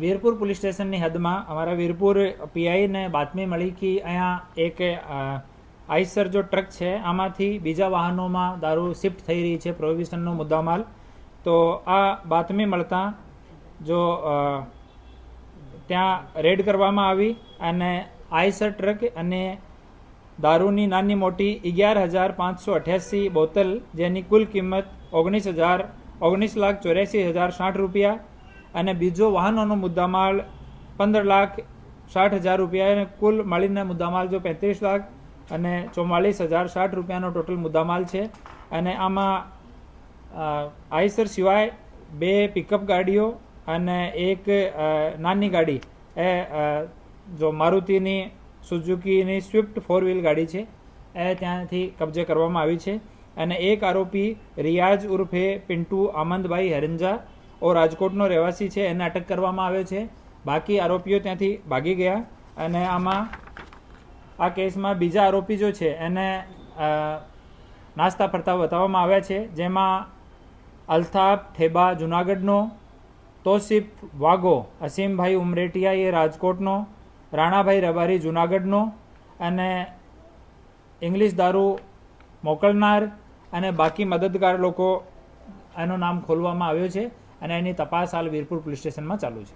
Virpur police સ્ટેશનની હદમાં અમારા વીરપુર પીઆઈને બાતમી મળી કે અહીંયા એક આઈસર જો ટ્રક છે, આમાંથી બીજા વાહનોમાં દારૂ શિફ્ટ થઈ રહી છે, પ્રોહિબિશનનો મુદ્દામાલ. તો આ બાતમી મળતા જો ત્યાં રેડ કરવામાં આવી અને આઈસર ટ્રક અને દારૂની નાની મોટી અગિયાર હજાર પાંચસો અઠ્યાસી બોતલ, જેની કુલ કિંમત ઓગણીસ હજાર, ઓગણીસ લાખ ચોર્યાસી હજાર સાઠ રૂપિયા અને બીજો વાહનોનો મુદ્દામાલ પંદર લાખ સાઠ હજાર રૂપિયા અને કુલ મળીને મુદ્દામાલ જો પેંત્રીસ લાખ અને ચોમાલીસ હજાર સાઠ રૂપિયાનો ટોટલ મુદ્દામાલ છે. અને આમાં આઈસર સિવાય બે પિકઅપ ગાડીઓ અને એક નાની ગાડી. એ જો મારુતિની, સુઝુકીની સ્વિફ્ટ ફોર વ્હીલ ગાડી છે. એ ત્યાંથી કબજે કરવામાં આવી છે. અને એક આરોપી રિયાઝ ઉર્ફે પિન્ટુ આમંદભાઈ હરંજા ઓ રાજકોટનો રહેવાસી છે, એને અટક કરવામાં આવ્યો છે. બાકી આરોપીઓ ત્યાંથી ભાગી ગયા અને આમાં આ કેસમાં બીજા આરોપી જો છે, એને નાસ્તા ફરતા બતાવવામાં આવ્યા છે. જેમાં અલ્તાફ ઠેબા જુનાગઢનો, તોસિફ વાગો અસીમભાઈ ઉમરેટિયા એ રાજકોટનો, રાણાભાઈ રબારી જુનાગઢનો અને ઇંગ્લિશ દારૂ મોકલનાર અને બાકી મદદગાર લોકો એનું નામ ખોલવામાં આવ્યો છે. અને એની તપાસ હાલ વીરપુર પોલીસ સ્ટેશનમાં ચાલુ છે.